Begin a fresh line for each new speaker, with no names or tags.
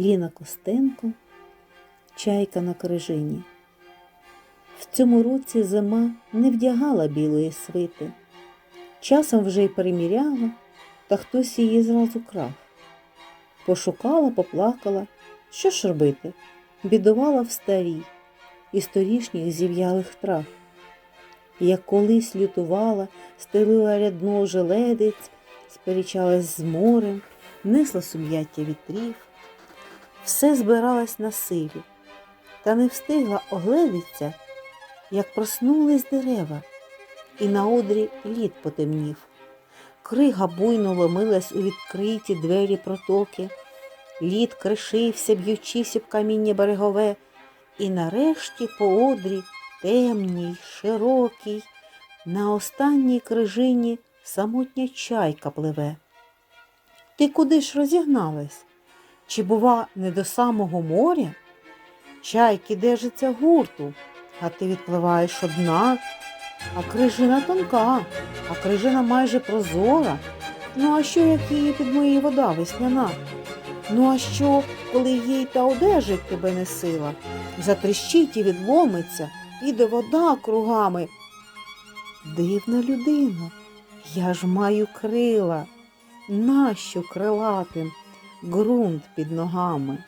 Ліна Костенко, Чайка на крижині. В цьому році зима не вдягала білої свити. Часом вже й приміряла, та хтось її зразу крав. Пошукала, поплакала. Що ж робити? Бідувала в старій, із торішніх зів'ялих трав. Як колись лютувала, стелила рядно желедець, сперечалась з морем, несла сум'яття вітрів, все збиралась на силі, та не встигла огледиться, як проснулись дерева, і на одрі лід потемнів. Крига буйно ломилась у відкриті двері протоки, лід кришився, б'ючись об каміння берегове, і нарешті по одрі темній, широкій, на останній крижині самотня чайка пливе. Ти куди ж розігналась? Чи, бува, не до самого моря? Чайки держаться гурту, а ти відпливаєш одна, а крижина тонка, а крижина майже прозора. Ну а що, як її підмиє вода весняна? Ну а що, коли їй та одежить тебе не сила? Затріщить і відломиться, піде вода кругами. Дивна людина, я ж маю крила, нащо крилатим ґрунт під ногами?